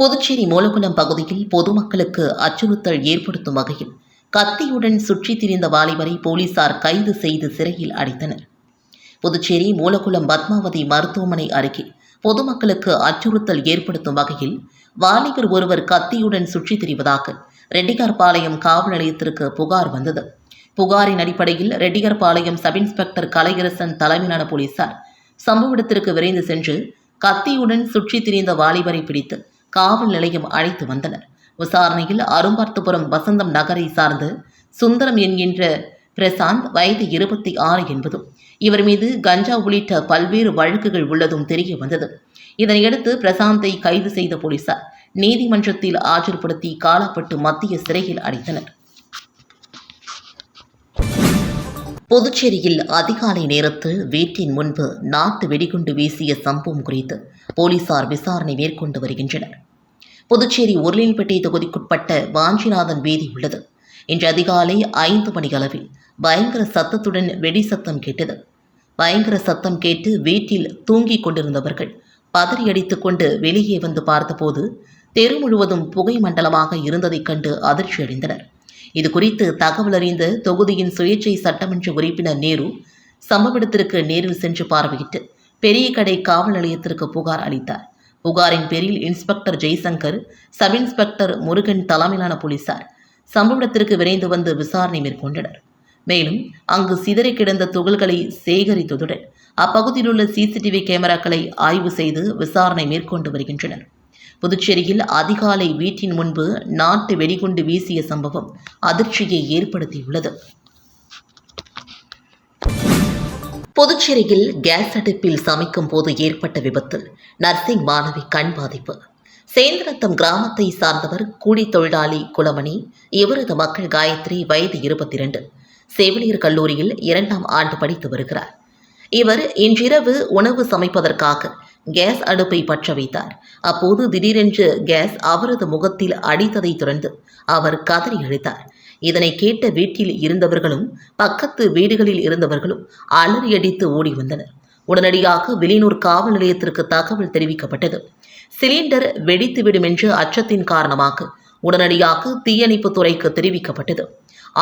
புதுச்சேரி மூலகுளம் பகுதியில் பொதுமக்களுக்கு அச்சுறுத்தல் ஏற்படுத்தும் வகையில் கத்தியுடன் சுற்றித் திரிந்த வாலிபரை போலீசார் கைது செய்து சிறையில் அடைத்தனர். புதுச்சேரி மூலகுளம் பத்மாவதி மருத்துவமனை அருகே பொதுமக்களுக்கு அச்சுறுத்தல் ஏற்படுத்தும் வகையில் வாலிபர் ஒருவர் கத்தியுடன் சுற்றித் திரிவதாக ரெட்டிகார்பாளையம் காவல் நிலையத்திற்கு புகார் வந்தது. புகாரின் அடிப்படையில் ரெட்டிகார்பாளையம் சப் இன்ஸ்பெக்டர் கலையரசன் தலைமையிலான போலீசார் சம்பவ இடத்திற்கு விரைந்து சென்று கத்தியுடன் சுற்றித் திரிந்த வாலிபரை பிடித்து காவல் நிலையம் அழைத்து வந்தனர். விசாரணையில் அரும்பார்த்தபுரம் வசந்தம் நகரை சார்ந்து சுந்தரம் என்கின்ற பிரசாந்த் வயது இருபத்தி ஆறு என்பதும் இவர் மீது கஞ்சா உள்ளிட்ட பல்வேறு வழக்குகள் உள்ளதும் தெரிய வந்தது. இதனையடுத்து பிரசாந்தை கைது செய்த போலீசார் நீதிமன்றத்தில் ஆஜர்படுத்தி காலப்பட்டு மத்திய சிறையில் அடைத்தனர். புதுச்சேரியில் அதிகாலை நேரத்தில் வீட்டின் முன்பு நாட்டு வெடிகுண்டு வீசிய சம்பவம் குறித்து போலீசார் விசாரணை மேற்கொண்டு வருகின்றனர். புதுச்சேரி உருளின்பேட்டை தொகுதிக்குட்பட்ட வாஞ்சிநாதன் வீதி உள்ளது. இன்று அதிகாலை ஐந்து மணி அளவில் பயங்கர சத்தத்துடன் வெடி சத்தம் கேட்டது. பயங்கர சத்தம் கேட்டு வீட்டில் தூங்கிக் கொண்டிருந்தவர்கள் பதறியடித்துக் கொண்டு வெளியே வந்து பார்த்தபோது தெரு முழுவதும் புகை மண்டலமாக இருந்ததைக் கண்டு அதிர்ச்சியடைந்தனர். இது குறித்து தகவல் அறிந்த தொகுதியின் சுயேட்சை சட்டமன்ற உறுப்பினர் நேரு சம்பவ இடத்திற்கு நேரில் சென்று பார்வையிட்டு பெரிய கடை காவல் நிலையத்திற்கு புகார் அளித்தார். புகாரின் பேரில் inspector Jaishankar sub inspector Murugan தலைமையிலான போலீசார் சம்பவ இடத்திற்கு விரைந்து வந்து விசாரணை மேற்கொண்டனர். மேலும் அங்கு சிதறி கிடந்த துகள்களை சேகரித்ததுடன் அப்பகுதியிலுள்ள சிசிடிவி கேமராக்களை ஆய்வு செய்து விசாரணை மேற்கொண்டு வருகின்றனர். புதுச்சேரியில் அதிகாலை வீட்டின் முன்பு நாட்டு வெடிகுண்டு வீசிய சம்பவம் அதிர்ச்சியை ஏற்படுத்தியுள்ளது. புதுச்சேரியில் கேஸ் அடுப்பில் சமைக்கும் போது ஏற்பட்ட விபத்தில் நர்சிங் மாணவி கண் பாதிப்பு. சேந்திரத்தம் கிராமத்தை சார்ந்தவர் கூலி தொழிலாளி குலமணி இவரது மக்கள் காயத்ரி வயது இருபத்தி இரண்டு செவிலியர் கல்லூரியில் இரண்டாம் ஆண்டு படித்து வருகிறார். இவர் இன்றிரவு உணவு சமைப்பதற்காக கேஸ் அடுப்பை பற்ற வைத்தார். அப்போது திடீரென்று கேஸ் அவரது முகத்தில் அடித்ததை தொடர்ந்து அவர் கதறி அழுத்தார். இதனை கேட்ட வீட்டில் இருந்தவர்களும் பக்கத்து வீடுகளில் இருந்தவர்களும் அலறியடித்து ஓடி வந்தனர். உடனடியாக வெளியூர் காவல் நிலையத்திற்கு தகவல் தெரிவிக்கப்பட்டது. சிலிண்டர் வெடித்துவிடும் என்று அச்சத்தின் காரணமாக உடனடியாக தீயணைப்பு துறைக்கு தெரிவிக்கப்பட்டது.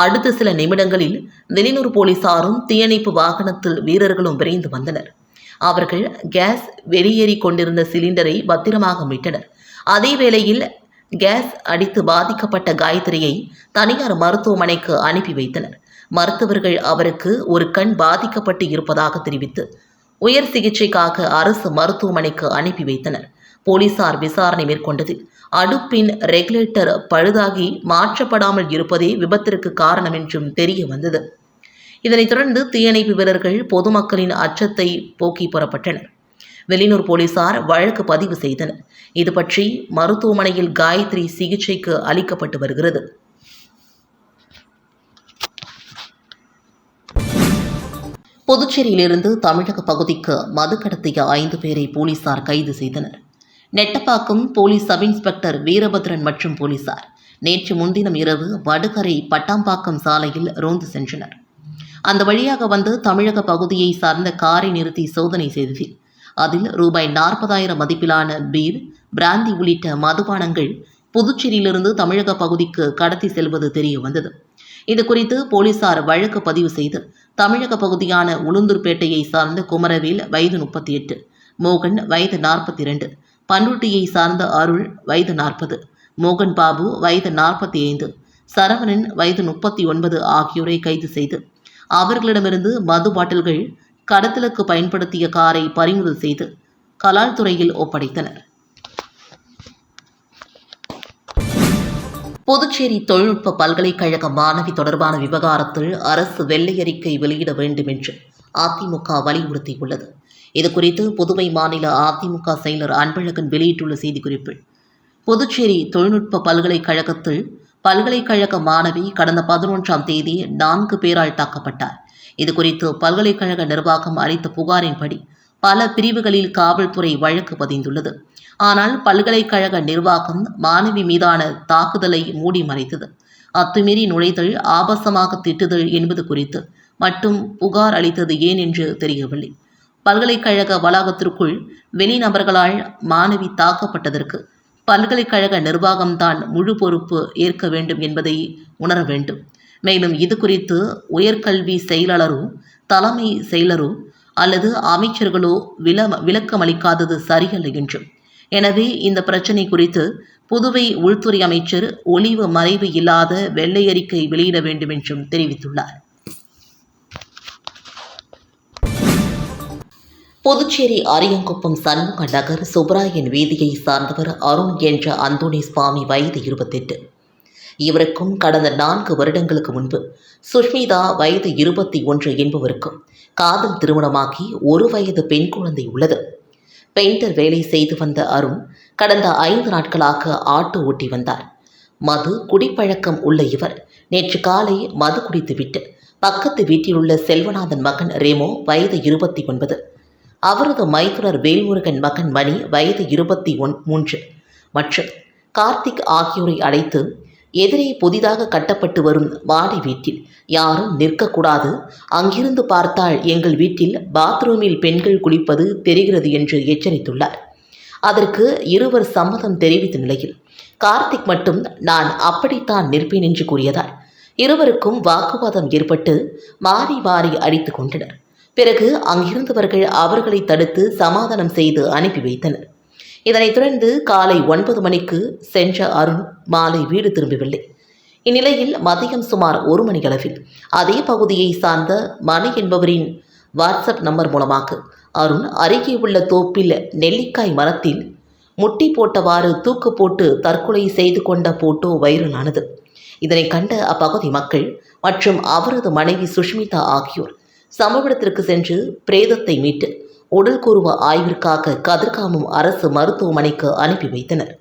அடுத்த சில நிமிடங்களில் வெளியூர் போலீசாரும் தீயணைப்பு வாகனத்தில் வீரர்களும் விரைந்து வந்தனர். அவர்கள் கேஸ் வெளியேறி கொண்டிருந்த சிலிண்டரை பத்திரமாக மீட்டனர். அதே வேளையில் கேஸ் அடித்து பாதிக்கப்பட்ட காயத்ரியை தனியார் மருத்துவமனைக்கு அனுப்பி வைத்தனர். மருத்துவர்கள் அவருக்கு ஒரு கண் பாதிக்கப்பட்டு இருப்பதாக தெரிவித்து உயர் சிகிச்சைக்காக அரசு மருத்துவமனைக்கு அனுப்பி வைத்தனர். போலீசார் விசாரணை மேற்கொண்டதில் அடுப்பின் ரெகுலேட்டர் பழுதாகி மாற்றப்படாமல் இருப்பதே விபத்திற்கு காரணம் என்றும் தெரிய வந்தது. இதனைத் தொடர்ந்து தீயணைப்பு வீரர்கள் பொதுமக்களின் அச்சத்தை போக்கி புறப்பட்டனர். வெளியூர் போலீசார் வழக்கு பதிவு செய்தனர். இது பற்றி மருத்துவமனையில் காயத்ரி சிகிச்சைக்கு அளிக்கப்பட்டு வருகிறது. புதுச்சேரியிலிருந்து தமிழக பகுதிக்கு மது கடத்திய ஐந்து பேரை போலீசார் கைது செய்தனர். Nettapakkam police sub inspector Veerabhadran மற்றும் போலீசார் நேற்று முன்தினம் இரவு வடுகரை பட்டாம்பாக்கம் சாலையில் ரோந்து சென்றனர். அந்த வழியாக வந்து தமிழக பகுதியை சார்ந்த காரை நிறுத்தி சோதனை செய்தது. அதில் ரூபாய் நாற்பதாயிரம் மதிப்பிலான பீர் பிராந்தி உள்ளிட்ட மதுபானங்கள் புதுச்சேரியிலிருந்து தமிழக பகுதிக்கு கடத்தி செல்வது தெரிய வந்தது. இது குறித்து போலீசார் வழக்கு பதிவு செய்து தமிழக பகுதியான உளுந்தூர்பேட்டையை சார்ந்த குமரவேல் வயது முப்பத்தி எட்டு மோகன் வயது நாற்பத்தி இரண்டு பன்னூட்டியை சார்ந்த அருள் வயது நாற்பது மோகன் பாபு வயது நாற்பத்தி ஐந்து சரவணன் வயது முப்பத்தி ஒன்பது ஆகியோரை கைது செய்து அவர்களிடமிருந்து மது பாட்டில்கள் கடத்தலுக்கு பயன்படுத்திய காரை பறிமுதல் செய்து கலால் துறையில் ஒப்படைத்தனர். புதுச்சேரி தொழில்நுட்ப பல்கலைக்கழக மாணவி தொடர்பான விவகாரத்தில் அரசு வெள்ளை அறிக்கை வெளியிட வேண்டும் என்று அதிமுக வலியுறுத்தியுள்ளது. இதுகுறித்து புதுவை மாநில அதிமுக செயலர் அன்பழகன் வெளியிட்டுள்ள செய்திக்குறிப்பில் புதுச்சேரி தொழில்நுட்ப பல்கலைக்கழகத்தில் பல்கலைக்கழக மாணவி கடந்த பதினொன்றாம் தேதி நான்கு பேரால் தாக்கப்பட்டார். இதுகுறித்து பல்கலைக்கழக நிர்வாகம் அளித்த புகாரின்படி பல பிரிவுகளில் காவல்துறை வழக்கு பதிந்துள்ளது. ஆனால் பல்கலைக்கழக நிர்வாகம் மாணவி மீதான தாக்குதலை மூடி மறைத்தது. அத்துமீறி நுழைதல் ஆபாசமாக திட்டுதல் என்பது குறித்து மட்டும் புகார் அளித்தது ஏன் என்று தெரியவில்லை. பல்கலைக்கழக வளாகத்திற்குள் வெளிநபர்களால் மாணவி தாக்கப்பட்டதற்கு பல்கலைக்கழக நிர்வாகம்தான் முழு பொறுப்பு ஏற்க வேண்டும் என்பதை உணர வேண்டும். மேலும் இது குறித்து உயர்கல்வி செயலாளரோ தலைமை செயலரோ அல்லது அமைச்சர்களோ வில விளக்கமளிக்காதது சரியல்ல என்றும் எனவே இந்த பிரச்சினை குறித்து புதுவை உள்துறை அமைச்சர் ஒளிவு மறைவு இல்லாத வெள்ளை அறிக்கை வெளியிட வேண்டும் என்றும் தெரிவித்துள்ளார். புதுச்சேரி அரியங்குப்பம் சண்முக நகர் சுப்ராயன் வீதியை சார்ந்தவர் அருண் என்ற அந்தோணி சுவாமி வயது இருபத்தெட்டு. இவருக்கும் கடந்த நான்கு வருடங்களுக்கு முன்பு சுஷ்மிதா வயது இருபத்தி ஒன்று என்பவருக்கும் காதல் திருமணமாகி ஒரு வயது பெண் குழந்தை உள்ளது. பெயிண்டர் வேலை செய்து வந்த அருண் கடந்த ஐந்து நாட்களாக ஆட்டோ ஓட்டி வந்தார். மது குடிப்பழக்கம் உள்ள இவர் நேற்று காலை மது குடித்துவிட்டு பக்கத்து வீட்டில் உள்ள செல்வநாதன் மகன் ரேமோ வயது இருபத்தி ஒன்பது. அவரது மைத்துனர் வேல்முருகன் மகன் மணி வயது இருபத்தி ஒன் மூன்று. மற்றும் கார்த்திக் ஆகியோரை அழைத்து எதிரே புதிதாக கட்டப்பட்டு வரும் வாடி வீட்டில் யாரும் நிற்கக்கூடாது. அங்கிருந்து பார்த்தால் எங்கள் வீட்டில் பாத்ரூமில் பெண்கள் குளிப்பது தெரிகிறது என்று எச்சரித்துள்ளார். அதற்கு இருவர் சம்மதம் தெரிவித்த நிலையில் கார்த்திக் மட்டும் நான் அப்படித்தான் நிற்பேன் என்று கூறியதால் இருவருக்கும் வாக்குவாதம் ஏற்பட்டு மாறி மாறி அடித்து கொண்டனர். பிறகு அங்கிருந்தவர்கள் அவர்களை தடுத்து சமாதானம் செய்து அனுப்பி வைத்தனர். இதனைத் தொடர்ந்து காலை ஒன்பது மணிக்கு சென்ற அருண் மாலை வீடு திரும்பவில்லை. இந்நிலையில் மதியம் சுமார் ஒரு மணியளவில் அதே பகுதியை சார்ந்த மணி என்பவரின் வாட்ஸ்அப் நம்பர் மூலமாக அருண் அருகே உள்ள தோப்பில் நெல்லிக்காய் மரத்தில் முட்டி போட்டவாறு தூக்கு போட்டு தற்கொலை செய்து கொண்ட போட்டோ வைரலானது. இதனை கண்ட அப்பகுதி மக்கள் மற்றும் அவரது மனைவி சுஷ்மிதா ஆகியோர் சம்பவ இடத்திற்கு சென்று பிரேதத்தை மீட்டு உடல் கூறுவ ஆய்விற்காக கதிர்காமம் அரசு மருத்துவமனைக்கு அனுப்பி வைத்தனர்.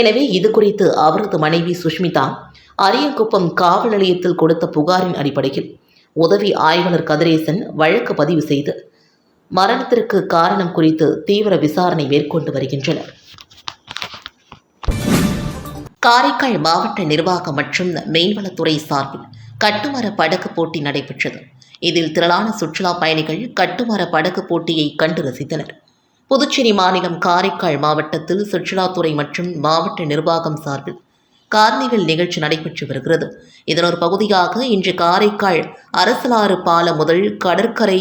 எனவே இது குறித்து அவரது மனைவி சுஷ்மிதா அரியங்குப்பம் காவல் நிலையத்தில் கொடுத்த புகாரின் அடிப்படையில் உதவி ஆய்வாளர் கதிரேசன் வழக்கு பதிவு செய்து மரணத்திற்கு காரணம் குறித்து தீவிர விசாரணை மேற்கொண்டு வருகின்றனர். காரைக்கால் மாவட்ட நிர்வாகம் மற்றும் மீன்வளத்துறை சார்பில் கட்டுமர படகு போட்டி நடைபெற்றது. இதில் திரளான சுற்றுலா பயணிகள் கட்டுமர படகு போட்டியை கண்டு ரசித்தனர். புதுச்சேரி மாநிலம் காரைக்கால் மாவட்டத்தில் சுற்றுலாத்துறை மற்றும் மாவட்ட நிர்வாகம் சார்பில் கார்னிவல் நிகழ்ச்சி நடைபெற்று வருகிறது. இதனொரு பகுதியாக இன்று காரைக்கால் அரசலாறு பாலம் முதல் கடற்கரை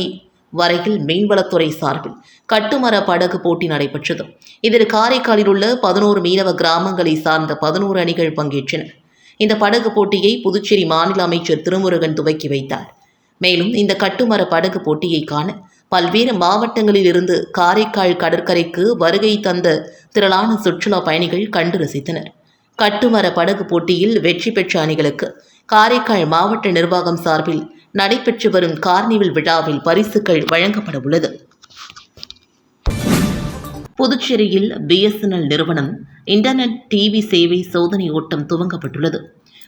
வரையில் மீன்வளத்துறை சார்பில் கட்டுமர படகு போட்டி நடைபெற்றது. இதில் காரைக்காலில் உள்ள பதினோரு மீனவ கிராமங்களை சார்ந்த பதினோரு அணிகள் பங்கேற்றன. இந்த படகு போட்டியை புதுச்சேரி மாநில அமைச்சர் திருமுருகன் துவக்கி வைத்தார். மேலும் இந்த கட்டுமர படகு போட்டியை காண பல்வேறு மாவட்டங்களில் இருந்து காரைக்கால் கடற்கரைக்கு வருகை தந்த திரளான சுற்றுலா பயணிகள் கண்டு ரசித்தனர். கட்டுமர படகு போட்டியில் வெற்றி பெற்ற அணிகளுக்கு காரைக்கால் மாவட்ட நிர்வாகம் சார்பில் நடைபெற்று வரும் கார்னிவல் விழாவில் பரிசுகள் வழங்கப்பட உள்ளது. புதுச்சேரியில் பிஎஸ்என்எல் நிறுவனம் இன்டர்நெட் டிவி சேவை சோதனை ஓட்டம் துவங்கப்பட்டுள்ளது.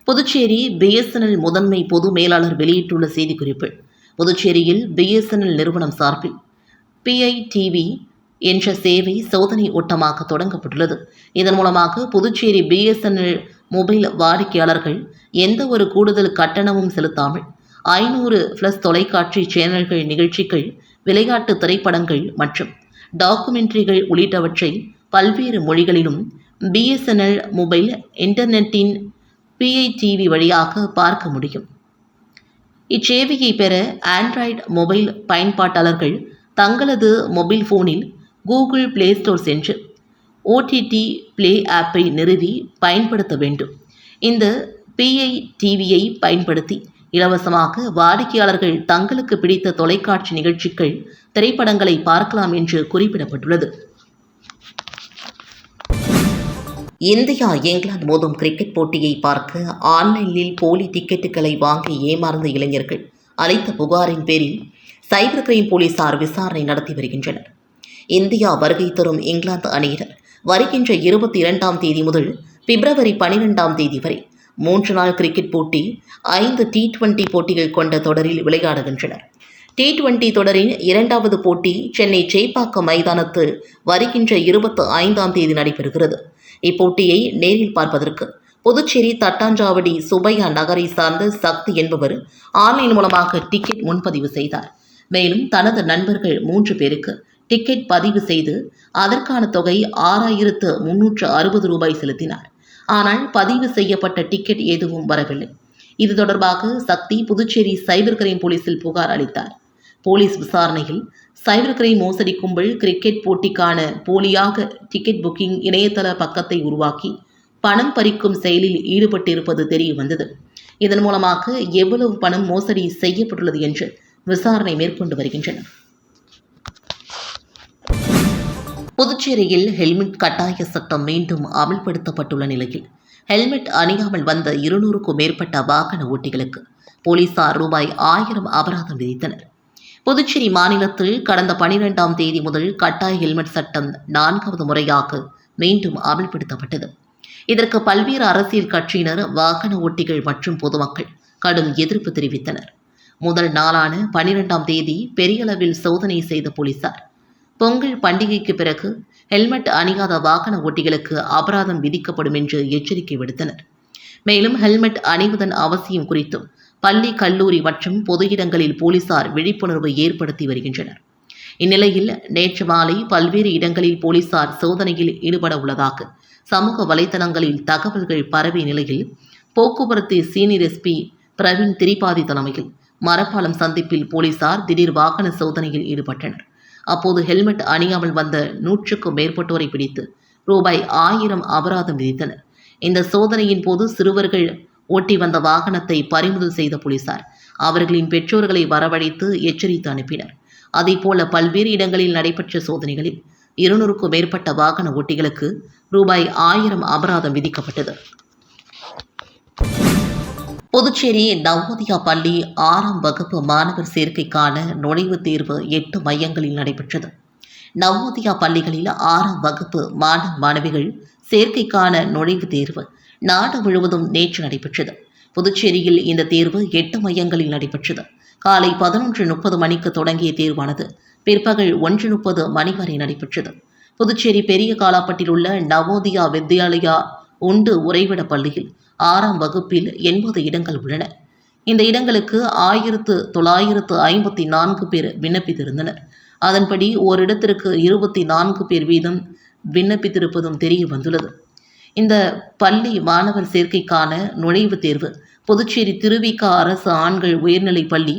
புதுச்சேரி பிஎஸ்என்எல் முதன்மை பொது மேலாளர் வெளியிட்டுள்ள செய்திக்குறிப்பு. புதுச்சேரியில் பிஎஸ்என்எல் நிறுவனம் சார்பில் பிஐடிவி என்ற சேவை சோதனை ஓட்டமாக தொடங்கப்பட்டுள்ளது. இதன் மூலமாக புதுச்சேரி பிஎஸ்என்எல் மொபைல் வாடிக்கையாளர்கள் எந்த ஒரு கூடுதல் கட்டணமும் செலுத்தாமல் ஐநூறு பிளஸ் தொலைக்காட்சி சேனல்கள் நிகழ்ச்சிகள் விளையாட்டு திரைப்படங்கள் மற்றும் டாக்குமெண்ட்ரிகள் உள்ளிட்டவற்றை பல்வேறு மொழிகளிலும் பிஎஸ்என்எல் மொபைல் இன்டர்நெட்டின் பிஐடிவி வழியாக பார்க்க முடியும். இச்சேவையை பெற ஆண்ட்ராய்டு மொபைல் பயன்பாட்டாளர்கள் தங்களது மொபைல் ஃபோனில் கூகுள் பிளே ஸ்டோர் சென்று ஓடிடி பிளே ஆப்பை நிறுவி பயன்படுத்த வேண்டும். இந்த பிஐ டிவியை பயன்படுத்தி இலவசமாக வாடிக்கையாளர்கள் தங்களுக்கு பிடித்த தொலைக்காட்சி நிகழ்ச்சிகள் திரைப்படங்களை பார்க்கலாம் என்று குறிப்பிடப்பட்டுள்ளது. இந்தியா இங்கிலாந்து மோதும் கிரிக்கெட் போட்டியை பார்க்க ஆன்லைனில் போலி டிக்கெட்டுகளை வாங்கி ஏமாந்த இளைஞர்கள். அளித்த புகாரின் பேரில் சைபர் கிரைம் போலீசார் விசாரணை நடத்தி வருகின்றனர். இந்தியா வருகை தரும் இங்கிலாந்து அணியினர் வருகின்ற இருபத்தி இரண்டாம் தேதி முதல் பிப்ரவரி பனிரெண்டாம் தேதி வரை மூன்று நாள் கிரிக்கெட் போட்டி ஐந்து டி டுவெண்டி போட்டிகள் கொண்ட தொடரில் விளையாடுகின்றனர். டி டுவெண்டி தொடரின் இரண்டாவது போட்டி சென்னை சேப்பாக்கம் மைதானத்தில் வருகின்ற இருபத்தி ஐந்தாம் தேதி நடைபெறுகிறது. இப்போட்டியை நேரில் பார்ப்பதற்கு புதுச்சேரி தட்டாஞ்சாவடி சுபையா நகரை சார்ந்த சக்தி என்பவர் ஆன்லைன் மூலமாக டிக்கெட் முன்பதிவு செய்தார். மேலும் தனது நண்பர்கள் மூன்று பேருக்கு டிக்கெட் பதிவு செய்து அதற்கான தொகை ஆறாயிரத்து முன்னூற்று அறுபது ரூபாய் செலுத்தினார். ஆனால் பதிவு செய்யப்பட்ட டிக்கெட் எதுவும் வரவில்லை. இது தொடர்பாக சக்தி புதுச்சேரி சைபர் கிரைம் போலீசில் புகார் அளித்தார். போலீஸ் விசாரணையில் சைபர் கிரைம் மோசடி கும்பல் கிரிக்கெட் போட்டிக்கான போலியாக டிக்கெட் புக்கிங் இணையதள பக்கத்தை உருவாக்கி பணம் பறிக்கும் செயலில் ஈடுபட்டிருப்பது தெரிய வந்தது இதன் மூலமாக எவ்வளவு பணம் மோசடி செய்யப்பட்டுள்ளது என்று விசாரணை மேற்கொண்டு வருகின்றனர். புதுச்சேரியில் ஹெல்மெட் கட்டாய சட்டம் மீண்டும் அமல்படுத்தப்பட்டுள்ள நிலையில் ஹெல்மெட் அணியாமல் வந்த இருநூறுக்கும் மேற்பட்ட வாகன ஓட்டிகளுக்கு போலீசார் ரூபாய் ஆயிரம் அபராதம் விதித்தனர். புதுச்சேரி மாநிலத்தில் கடந்த பனிரெண்டாம் தேதி முதல் கட்டாய ஹெல்மெட் சட்டம் நான்காவது முறையாக மீண்டும் அமல்படுத்தப்பட்டது. இதற்கு பல்வேறு அரசியல் கட்சியினர் வாகன ஓட்டிகள் மற்றும் பொதுமக்கள் கடும் எதிர்ப்பு தெரிவித்தனர். முதல் நாளான பனிரெண்டாம் தேதி பெரிய அளவில் சோதனை செய்த போலீசார் பொங்கல் பண்டிகைக்கு பிறகு ஹெல்மெட் அணியாத வாகன ஓட்டிகளுக்கு அபராதம் விதிக்கப்படும் என்று எச்சரிக்கை விடுத்தனர். மேலும் ஹெல்மெட் அணிவதன் அவசியம் குறித்தும் பள்ளி கல்லூரி மற்றும் பொது இடங்களில் போலீசார் விழிப்புணர்வு ஏற்படுத்தி வருகின்றனர். இந்நிலையில் நேற்று மாலை பல்வேறு இடங்களில் போலீசார் சோதனையில் ஈடுபட உள்ளதாக சமூக வலைதளங்களில் தகவல்கள் பரவிய நிலையில் போக்குவரத்து சீனியர் எஸ்பி பிரவீன் திரிபாதி தலைமையில் மரப்பாலம் சந்திப்பில் போலீசார் திடீர் வாகன சோதனையில் ஈடுபட்டனர். அப்போது ஹெல்மெட் அணியாமல் வந்த நூற்றுக்கும் மேற்பட்டோரை பிடித்து ரூபாய் ஆயிரம் அபராதம் விதித்தனர். இந்த சோதனையின் போது சிறுவர்கள் ஓட்டி வந்த வாகனத்தை பறிமுதல் செய்த போலீசார். அவர்களின் பெற்றோர்களை வரவழைத்து எச்சரித்து அனுப்பினர். அதேபோல பல்வேறு இடங்களில் நடைபெற்ற சோதனைகளில் இருநூறுக்கும் மேற்பட்ட வாகன ஓட்டிகளுக்கு ரூபாய் ஆயிரம் அபராதம் விதிக்கப்பட்டது. புதுச்சேரி நவோதயா பள்ளி ஆறாம் வகுப்பு மாணவர் சேர்க்கைக்கான நுழைவுத் தேர்வு எட்டு மையங்களில் நடைபெற்றது. நவோதயா பள்ளிகளில் ஆறாம் வகுப்பு மாணவ மாணவிகள் சேர்க்கைக்கான நுழைவுத் தேர்வு நாடு முழுவதும் நேற்று நடைபெற்றது. புதுச்சேரியில் இந்த தேர்வு எட்டு மையங்களில் நடைபெற்றது. காலை பதினொன்று முப்பது மணிக்கு தொடங்கிய தேர்வானது பிற்பகல் ஒன்று முப்பது மணி வரை நடைபெற்றது. புதுச்சேரி பெரிய காலாப்பட்டில் உள்ள நவோதியா வித்யாலயா உண்டு உறைவிட பள்ளியில் ஆறாம் வகுப்பில் எண்பது இடங்கள் உள்ளன. இந்த இடங்களுக்கு ஆயிரத்து தொள்ளாயிரத்து ஐம்பத்தி நான்கு பேர் விண்ணப்பித்திருந்தனர். அதன்படி ஓரிடத்திற்கு இருபத்தி நான்கு பேர் வீதம் விண்ணப்பித்திருப்பதும் தெரிய வந்துள்ளது. இந்த பள்ளி மாணவர் சேர்க்கைக்கான நுழைவுத் தேர்வு. புதுச்சேரி திருவிக அரசு ஆண்கள் உயர்நிலைப் பள்ளி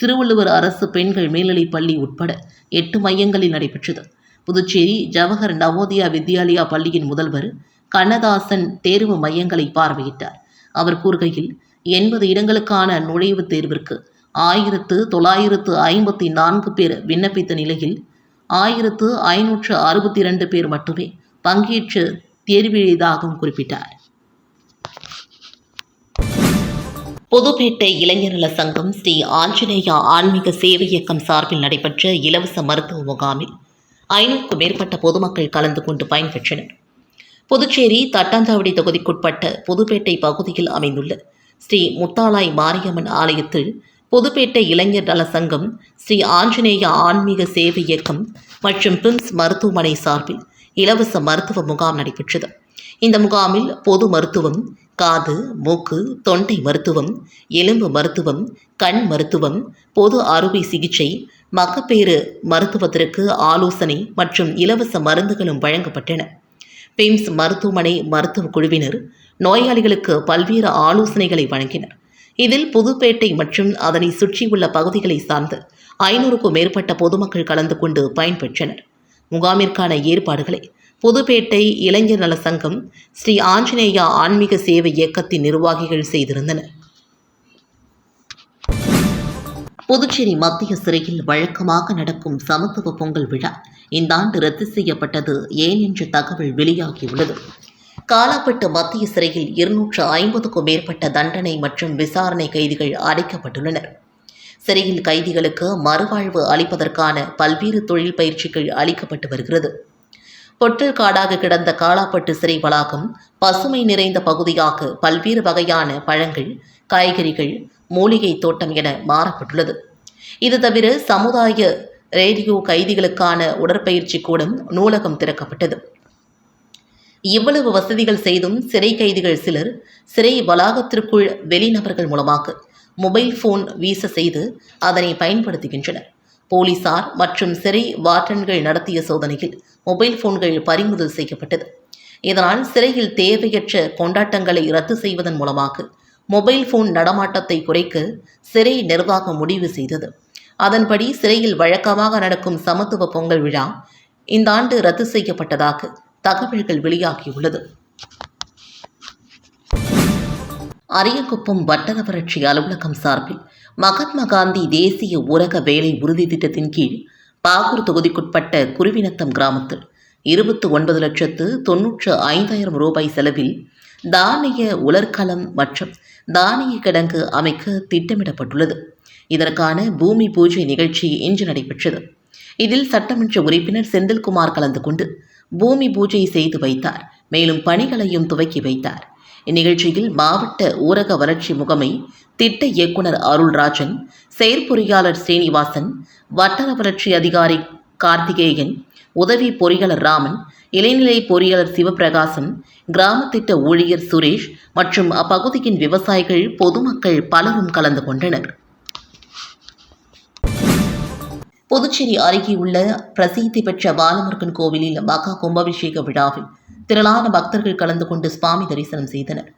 திருவள்ளுவர் அரசு பெண்கள் மேல்நிலைப் பள்ளி உட்பட எட்டு மையங்களில் நடைபெற்றது. புதுச்சேரி ஜவஹர் நவோதயா வித்யாலயா பள்ளியின் முதல்வர் கண்ணதாசன் தேர்வு மையங்களை பார்வையிட்டார். அவர் கூறுகையில் எண்பது இடங்களுக்கான நுழைவுத் தேர்விற்கு ஆயிரத்து தொள்ளாயிரத்து ஐம்பத்தி நான்கு பேர் விண்ணப்பித்த நிலையில் ஆயிரத்து ஐநூற்று அறுபத்தி இரண்டு பேர் மட்டுமே பங்கேற்று தேர்வெழுதியதாகவும் குறிப்பிட்டார். புதுப்பேட்டை இளைஞர் நல சங்கம் ஸ்ரீ ஆஞ்சநேயா ஆன்மீக சேவை இயக்கம் சார்பில் நடைபெற்ற இலவச மருத்துவ முகாமில் ஐநூறுக்கும் மேற்பட்ட பொதுமக்கள் கலந்து கொண்டு பயன்பெற்றனர். புதுச்சேரி தட்டாஞ்சாவடி தொகுதிக்குட்பட்ட புதுப்பேட்டை பகுதியில் அமைந்துள்ள ஸ்ரீ முத்தாளாய் மாரியம்மன் ஆலயத்தில் புதுப்பேட்டை இளைஞர் நல சங்கம் ஸ்ரீ ஆஞ்சநேயா ஆன்மீக சேவை இயக்கம் மற்றும் பிம்ஸ் மருத்துவமனை சார்பில் இலவச மருத்துவ முகாம் நடைபெற்றது. இந்த முகாமில் பொது மருத்துவம் காது மூக்கு தொண்டை மருத்துவம் எலும்பு மருத்துவம் கண் மருத்துவம் பொது அறுவை சிகிச்சை மகப்பேறு மருத்துவத்திற்கு ஆலோசனை மற்றும் இலவச மருந்துகளும் வழங்கப்பட்டன. பிம்ஸ் மருத்துவமனை மருத்துவ குழுவினர் நோயாளிகளுக்கு பல்வேறு ஆலோசனைகளை வழங்கினர். இதில் புதுப்பேட்டை மற்றும் அதனை சுற்றியுள்ள பகுதிகளை சார்ந்து ஐநூறுக்கும் மேற்பட்ட பொதுமக்கள் கலந்து கொண்டு பயன்பெற்றனர். முகாமிற்கான ஏற்பாடுகளை புதுப்பேட்டை இளைஞர் நல சங்கம் ஸ்ரீ ஆஞ்சநேயா ஆன்மீக சேவை இயக்கத்தின் நிர்வாகிகள் செய்திருந்தனர். புதுச்சேரி மத்திய சிறையில் வழக்கமாக நடக்கும் சமத்துவ பொங்கல் விழா இந்த ஆண்டு ரத்து செய்யப்பட்டது ஏன் என்ற தகவல் வெளியாகியுள்ளது. காலாப்பட்டு மத்திய சிறையில் இருநூற்று ஐம்பதுக்கும் மேற்பட்ட தண்டனை மற்றும் விசாரணை கைதிகள் அடைக்கப்பட்டுள்ளனர். சிறையில் கைதிகளுக்கு மறுவாழ்வு அளிப்பதற்கான பல்வேறு தொழில் பயிற்சிகள் அளிக்கப்பட்டு வருகிறது. பொட்டல் காடாக கிடந்த காலாப்பட்டு சிறை வளாகம் பசுமை நிறைந்த பகுதியாக பல்வேறு வகையான பழங்கள் காய்கறிகள் மூலிகை தோட்டம் என மாறப்பட்டுள்ளது. இது தவிர சமுதாய ரேடியோ கைதிகளுக்கான உடற்பயிற்சி கூடம் நூலகம் திறக்கப்பட்டது. இவ்வளவு வசதிகள் செய்தும் சிறை கைதிகள் சிலர் சிறை வளாகத்திற்குள் வெளிநபர்கள் மூலமாக மொபைல் ஃபோன் வீச செய்து அதனை பயன்படுத்துகின்றனர். போலீசார் மற்றும் சிறை வார்டன்கள் நடத்திய சோதனையில் மொபைல் ஃபோன்கள் பறிமுதல் செய்யப்பட்டது. இதனால் சிறையில் தேவையற்ற கொண்டாட்டங்களை ரத்து செய்வதன் மூலமாக மொபைல் ஃபோன் நடமாட்டத்தை குறைக்க சிறை நிர்வாகம் முடிவு செய்தது. அதன்படி சிறையில் வழக்கமாக நடக்கும் சமத்துவ பொங்கல் விழா இந்த ஆண்டு ரத்து செய்யப்பட்டதாக தகவல்கள் வெளியாகியுள்ளது. அரியக்குப்பம் வட்டார வறட்சி அலுவலகம் சார்பில் மகாத்மா காந்தி தேசிய ஊரக வேலை உறுதி திட்டத்தின் கீழ் பாகூர் தொகுதிக்குட்பட்ட குருவினத்தம் கிராமத்தில் இருபத்து ஒன்பது லட்சத்து தொன்னூற்று ஐந்தாயிரம் ரூபாய் செலவில் தானிய உலர்களம் மற்றும் தானிய கிடங்கு அமைக்க திட்டமிடப்பட்டுள்ளது. இதற்கான பூமி பூஜை நிகழ்ச்சி இன்று நடைபெற்றது. இதில் சட்டமன்ற உறுப்பினர் செந்தில்குமார் கலந்து கொண்டு பூமி பூஜை செய்து வைத்தார். மேலும் பணிகளையும் துவக்கி வைத்தார். இந்நிகழ்ச்சியில் மாவட்ட ஊரக வளர்ச்சி முகமை திட்ட இயக்குனர் அருள்ராஜன் செயற்பொறியாளர் ஸ்ரீனிவாசன் வட்டார வளர்ச்சி அதிகாரி கார்த்திகேயன் உதவி பொறியாளர் ராமன் இளைநிலை பொறியாளர் சிவபிரகாசம் கிராம திட்ட ஊழியர் சுரேஷ் மற்றும் அப்பகுதியின் விவசாயிகள் பொதுமக்கள் பலரும் கலந்து கொண்டனர். புதுச்சேரி அருகே உள்ள பிரசித்தி பெற்ற பாலமுருகன் கோவிலில் மகா கும்பாபிஷேக விழாவில் திரளான பக்தர்கள் கலந்து கொண்டு சுவாமி தரிசனம் செய்தனர்.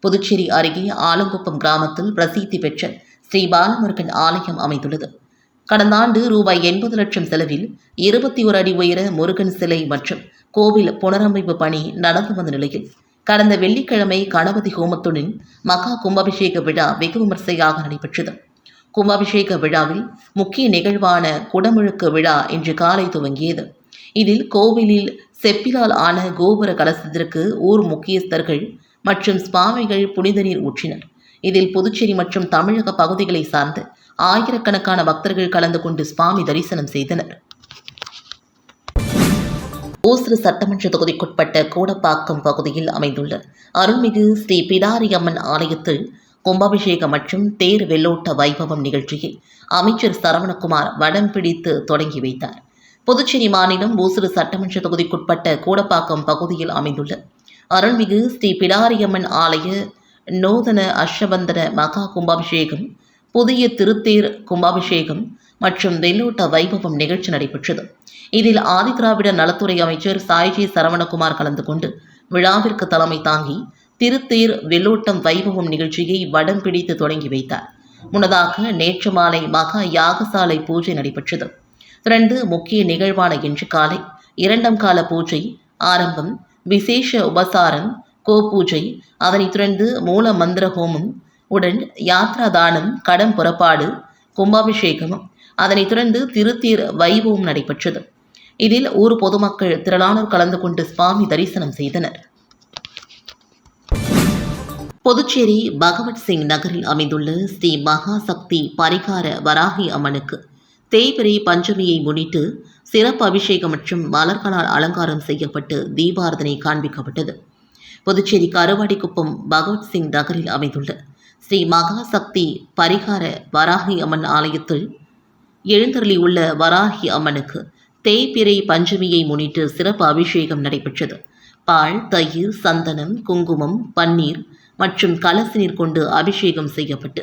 புதுச்சேரி அருகே ஆலங்குப்பம் கிராமத்தில் பிரசித்தி பெற்ற ஸ்ரீ பாலமுருகன் ஆலயம் அமைந்துள்ளது. கடந்த ஆண்டு ரூபாய் எண்பது லட்சம் செலவில் இருபத்தி ஒரு அடி உயர முருகன் சிலை மற்றும் கோவில் புனரமைப்பு பணி நடந்து வந்த நிலையில் கடந்த வெள்ளிக்கிழமை கணபதி ஹோமத்துடன் மகா கும்பாபிஷேக விழா வெகு விமர்சையாக நடைபெற்றது. கும்பாபிஷேக விழாவில் முக்கிய நிகழ்வான குடமுழுக்கு விழா இன்று காலை துவங்கியது. இதில் கோவிலில் செப்பிலால் ஆன கோபுர கலசத்திற்கு ஊர் முக்கியஸ்தர்கள் மற்றும் சுவாமிகள் புனித நீர் ஊற்றினர். இதில் புதுச்சேரி மற்றும் தமிழக பகுதிகளை சார்ந்து ஆயிரக்கணக்கான பக்தர்கள் கலந்து கொண்டு சுவாமி தரிசனம் செய்தனர். ஓசூர் சட்டமன்ற தொகுதிக்குட்பட்ட கூடப்பாக்கம் பகுதியில் அமைந்துள்ள அருள்மிகு ஸ்ரீ பிடாரியம்மன் ஆலயத்தில் கும்பாபிஷேகம் மற்றும் தேர் வெள்ளோட்ட வைபவம் நிகழ்ச்சியில் அமைச்சர் சரவணகுமார் வடம் பிடித்து தொடங்கி வைத்தார். புதுச்சேரி மாநிலம் ஓசூர் சட்டமன்ற தொகுதிக்குட்பட்ட கூடப்பாக்கம் பகுதியில் அமைந்துள்ள அருள்மிகு ஸ்ரீ பிடாரியம்மன் ஆலய நூதன அஷ்டபந்தன மகா கும்பாபிஷேகம் புதிய திருத்தேர் கும்பாபிஷேகம் மற்றும் வெள்ளோட்ட வைபவம் நிகழ்ச்சி நடைபெற்றது. இதில் ஆதிதிராவிட நலத்துறை அமைச்சர் சாய்ஜி சரவணகுமார் கலந்து கொண்டு விழாவிற்கு தலைமை தாங்கி திருத்தேர் வெள்ளோட்டம் வைபவம் நிகழ்ச்சியை வடம் பிடித்து தொடங்கி வைத்தார். முன்னதாக நேற்று மாலை மகா யாகசாலை பூஜை நடைபெற்றது. இரண்டு முக்கிய நிகழ்வான இன்று காலை. இரண்டாம் கால பூஜை ஆரம்பம் விசேஷ உபசாரம் கோபூஜை அதனைத் தொடர்ந்து மூல மந்திர ஹோமம் உடன் யாத்ரா தானம் கடம் புறப்பாடு கும்பாபிஷேகமும் அதனைத் தொடர்ந்து திருத்தீர் வைபவம் நடைபெற்றது. இதில் ஊர் பொதுமக்கள் திரளானோர் கலந்து கொண்டு சுவாமி தரிசனம் செய்தனர். புதுச்சேரி பகவத் சிங் நகரில் அமைந்துள்ள ஸ்ரீ மகாசக்தி பரிகார வராகி அம்மனுக்கு தேய்பிரை பஞ்சமியை முன்னிட்டு சிறப்பு அபிஷேகம் மற்றும் மலர்களால் அலங்காரம் செய்யப்பட்டு தீபாரதனை காண்பிக்கப்பட்டது. புதுச்சேரி கருவாடிக்குப்பம் பகவத்சிங் நகரில் அமைந்துள்ள ஸ்ரீ மகாசக்தி பரிகார வராகி அம்மன் ஆலயத்தில் எழுந்தருளியுள்ள வராகி அம்மனுக்கு தேய்பிரை பஞ்சமியை முன்னிட்டு சிறப்பு அபிஷேகம் நடைபெற்றது. பால் தயிர் சந்தனம் குங்குமம் பன்னீர் மற்றும் கலசு நீர் கொண்டு அபிஷேகம் செய்யப்பட்டு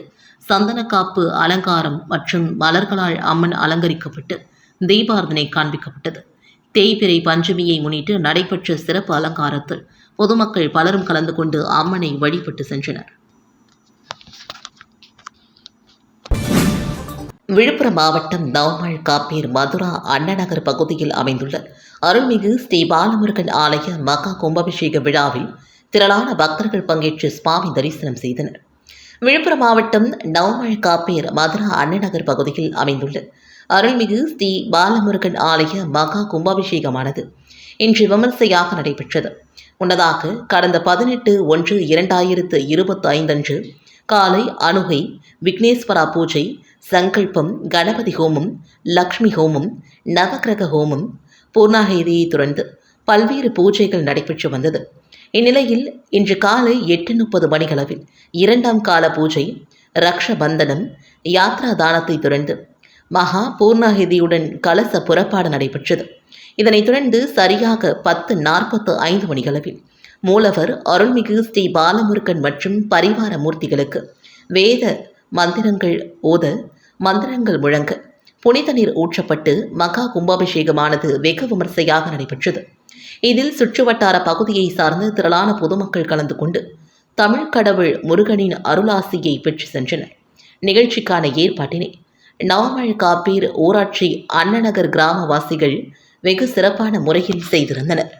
சந்தனக்காப்பு அலங்காரம் மற்றும் மலர்களால் அம்மன் அலங்கரிக்கப்பட்டு தீபாரதனை காண்பிக்கப்பட்டது. தேய்பிரை பஞ்சமியை முன்னிட்டு நடைபெற்ற சிறப்பு அலங்காரத்தில் பொதுமக்கள் பலரும் கலந்து கொண்டு அம்மனை வழிபட்டு சென்றனர். விழுப்புரம் மாவட்டம் நவமாள் காப்பீர் மதுரா அண்ணநகர் பகுதியில் அமைந்துள்ள அருள்மிகு ஸ்ரீ பாலமுருகன் ஆலய மகா கும்பாபிஷேக விழாவில் திரளான பக்தர்கள் பங்கேற்று சுவாமி தரிசனம் செய்தனர். விழுப்புரம் மாவட்டம் நவமழ் காப்பீர் மதுரா அண்ணநகர் பகுதியில் அமைந்துள்ள அருள்மிகு ஸ்ரீ பாலமுருகன் ஆலய மகா கும்பாபிஷேகமானது இன்று விமர்சையாக நடைபெற்றது. முன்னதாக கடந்த பதினெட்டு ஒன்று இரண்டாயிரத்து இருபத்தி ஐந்தன்று காலை அணுகை விக்னேஸ்வரா பூஜை சங்கல்பம் கணபதி ஹோமம் லக்ஷ்மி ஹோமம் நவக்கிரக ஹோமம் பூர்ணாகேதியை தொடர்ந்து பல்வேறு பூஜைகள் நடைபெற்று வந்தது. இந்நிலையில் இன்று காலை எட்டு முப்பது மணிகளவில் இரண்டாம் கால பூஜை ரக்ஷபந்தனம் யாத்ரா தானத்தை தொடர்ந்து மகா பூர்ணாகிதியுடன் கலச புறப்பாடு நடைபெற்றது. இதனைத் தொடர்ந்து சரியாக பத்து நாற்பத்து ஐந்து மணிகளவில் மூலவர் அருள்மிகு ஸ்ரீ பாலமுருகன் மற்றும் பரிவார மூர்த்திகளுக்கு வேத மந்திரங்கள் ஓத மந்திரங்கள் முழங்க புனித நீர் ஊற்றப்பட்டு மகா கும்பாபிஷேகமானது வெகு விமர்சையாக நடைபெற்றது. இதில் சுற்றுவட்டார பகுதியை சார்ந்து திரளான பொதுமக்கள் கலந்து கொண்டு தமிழ் கடவுள் முருகனின் அருளாசியை பெற்று சென்றனர். நிகழ்ச்சிக்கான ஏற்பாட்டினை நாமல் காப்பீர் ஊராட்சி அண்ணநகர் கிராமவாசிகள் வெகு சிறப்பான முறையில் செய்திருந்தனர்.